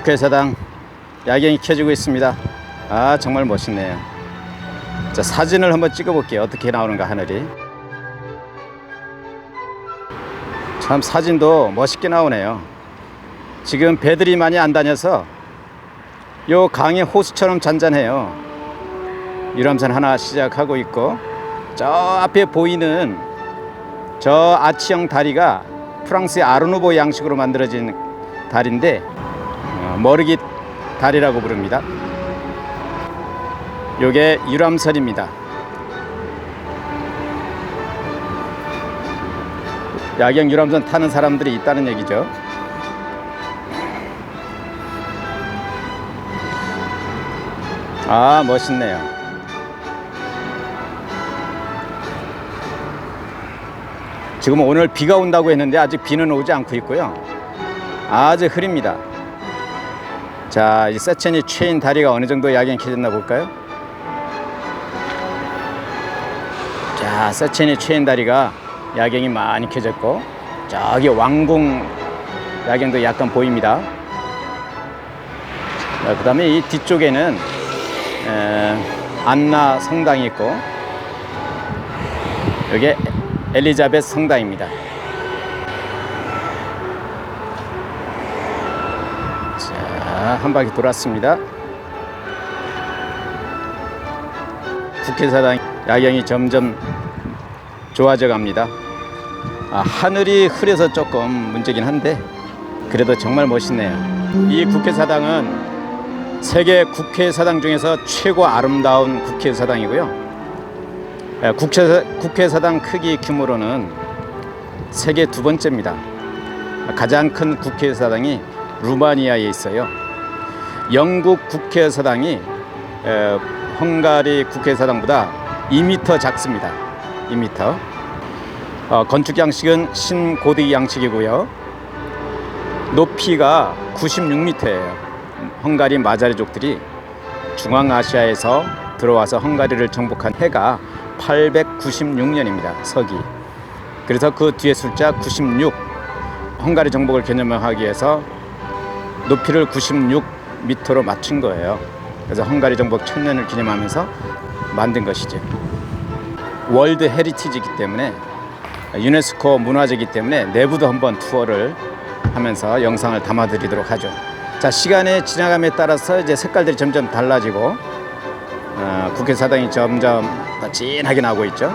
국회의사당 야경이 켜지고 있습니다. 아 정말 멋있네요. 자 사진을 한번 찍어볼게요. 어떻게 나오는가 하늘이. 참 사진도 멋있게 나오네요. 지금 배들이 많이 안 다녀서 요 강의 호수처럼 잔잔해요. 유람선 하나 시작하고 있고 저 앞에 보이는 저 아치형 다리가 프랑스의 아르누보 양식으로 만들어진 다리인데 어, 머르기 다리라고 부릅니다. 요게 유람선입니다. 야경 유람선 타는 사람들이 있다는 얘기죠. 아, 멋있네요. 지금 오늘 비가 온다고 했는데 아직 비는 오지 않고 있고요. 아주 흐립니다. 자, 이 세첸이 최인 다리가 어느 정도 켜졌나 볼까요? 자, 세첸이 최인 다리가 야경이 많이 켜졌고, 저기 왕궁 야경도 약간 보입니다. 그 다음에 이 뒤쪽에는 에, 안나 성당이 있고, 여기 엘리자베스 성당입니다. 자, 한 바퀴 돌았습니다. 국회사당 야경이 점점 좋아져 갑니다. 아, 하늘이 흐려서 조금 문제긴 한데 그래도 정말 멋있네요. 이 국회사당은 세계 국회사당 중에서 최고 아름다운 국회사당이고요. 에, 국회, 국회사당 크기 규모로는 세계 두 번째입니다. 가장 큰 국회의사당이 루마니아에 있어요. 영국 국회의사당이 에, 헝가리 국회의사당보다 2m 작습니다. 2m. 어, 건축 양식은 신고딕 양식이고요. 높이가 96m예요. 헝가리 마자리족들이 중앙아시아에서 들어와서 헝가리를 정복한 해가 896년입니다. 서기. 그래서 그 뒤에 숫자 96 헝가리 정복을 개념하기 위해서 높이를 96m로 맞춘 거예요. 그래서 헝가리 정복 천년을 기념하면서 만든 것이죠. 월드 헤리티지이기 때문에 유네스코 문화재이기 때문에 내부도 한번 투어를 하면서 영상을 담아드리도록 하죠. 자 시간의 지나감에 따라서 이제 색깔들이 점점 달라지고 어, 국회사당이 점점 더 진하게 나오고 있죠.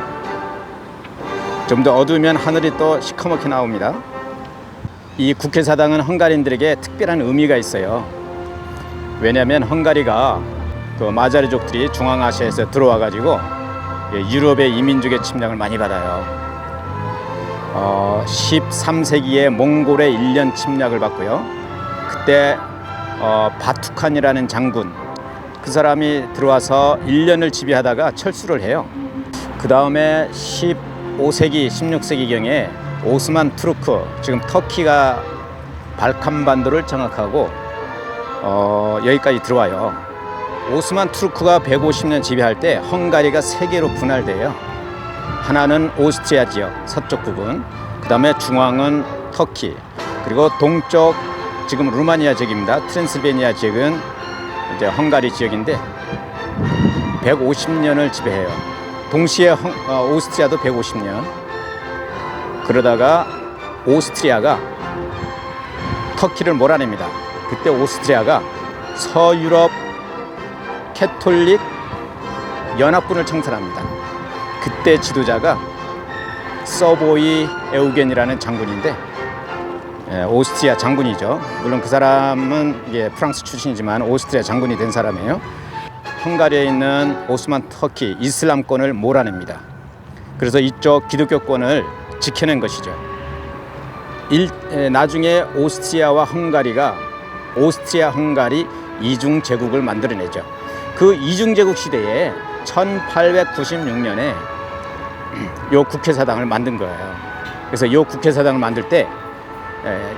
좀 더 어두우면 하늘이 또 시커멓게 나옵니다. 이 국회사당은 헝가리인들에게 특별한 의미가 있어요. 왜냐하면 헝가리가 그 마자리족들이 중앙아시아에서 들어와 가지고 유럽의 이민족의 침략을 많이 받아요. 어, 13세기에 몽골의 일련 침략을 받고요. 그때 어, 바투칸이라는 장군 그 사람이 들어와서 1년을 지배하다가 철수를 해요. 그 다음에 15세기, 16세기경에 오스만 투르크, 지금 터키가 발칸반도를 장악하고 어, 여기까지 들어와요. 오스만 투르크가 150년 지배할 때 헝가리가 세 개로 분할돼요. 하나는 오스트리아 지역 서쪽 부분, 그 다음에 중앙은 터키, 그리고 동쪽 지금 루마니아 지역입니다. 트랜스베니아 지역은 이제 헝가리 지역인데 150년을 지배해요. 동시에 헝, 어, 오스트리아도 150년. 그러다가 오스트리아가 터키를 몰아냅니다. 그때 오스트리아가 서유럽 캐톨릭 연합군을 창설합니다. 그때 지도자가 서보이 에우겐이라는 장군인데 예, 오스트리아 장군이죠. 물론 그 사람은 프랑스 출신이지만 오스트리아 장군이 된 사람이에요. 헝가리에 있는 오스만 터키 이슬람권을 몰아냅니다. 그래서 이쪽 기독교권을 지켜낸 것이죠. 일, 에, 나중에 오스트리아와 헝가리가 오스트리아 헝가리 이중 제국을 만들어내죠. 그 이중 제국 시대에 1896년에 요 국회사당을 만든 거예요. 그래서 요 국회사당을 만들 때 에,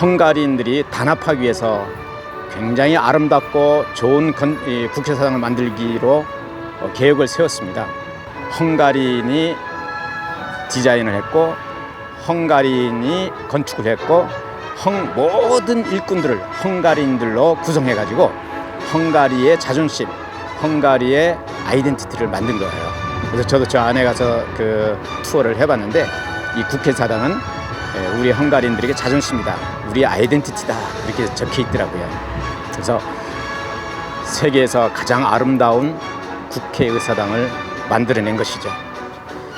헝가리인들이 단합하기 위해서 굉장히 아름답고 좋은 국회사당을 만들기로 어, 계획을 세웠습니다. 헝가리인이 디자인을 했고 헝가리인이 건축을 했고 헝, 모든 일꾼들을 헝가리인들로 구성해가지고 헝가리의 자존심, 헝가리의 아이덴티티를 만든 거예요. 그래서 저도 저 안에 가서 그 투어를 해봤는데 이 국회사당은 예, 우리 헝가리인들에게 자존심이다, 우리의 아이덴티티다 이렇게 적혀 있더라고요. 그래서 세계에서 가장 아름다운 국회의사당을 만들어낸 것이죠.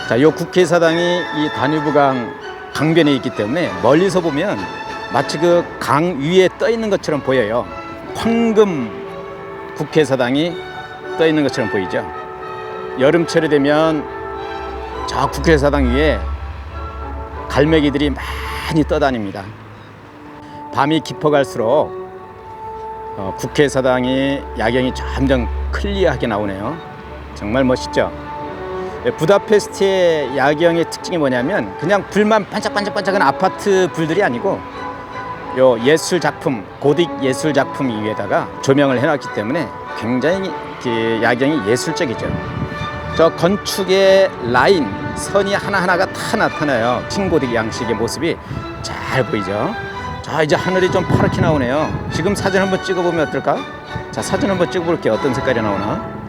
자, 이 국회의사당이 이 다뉴브강 강변에 있기 때문에 멀리서 보면 마치 그 강 위에 떠 있는 것처럼 보여요. 황금 국회의사당이 떠 있는 것처럼 보이죠. 여름철이 되면 저 국회의사당 위에 갈매기들이 많이 떠다닙니다. 밤이 깊어갈수록 어, 국회의사당이 야경이 점점 클리어하게 나오네요. 정말 멋있죠. 예, 부다페스트의 야경의 특징이 뭐냐면 그냥 불만 반짝반짝반짝한 아파트 불들이 아니고 요 예술 작품 고딕 예술 작품 위에다가 조명을 해놨기 때문에 굉장히 그 야경이 예술적이죠. 저 건축의 라인 선이 하나하나가 다 나타나요. 칭고딕 양식의 모습이 잘 보이죠. 자 이제 하늘이 좀 파랗게 나오네요. 지금 사진 한번 찍어보면 어떨까? 자 사진 한번 찍어볼게요. 어떤 색깔이 나오나?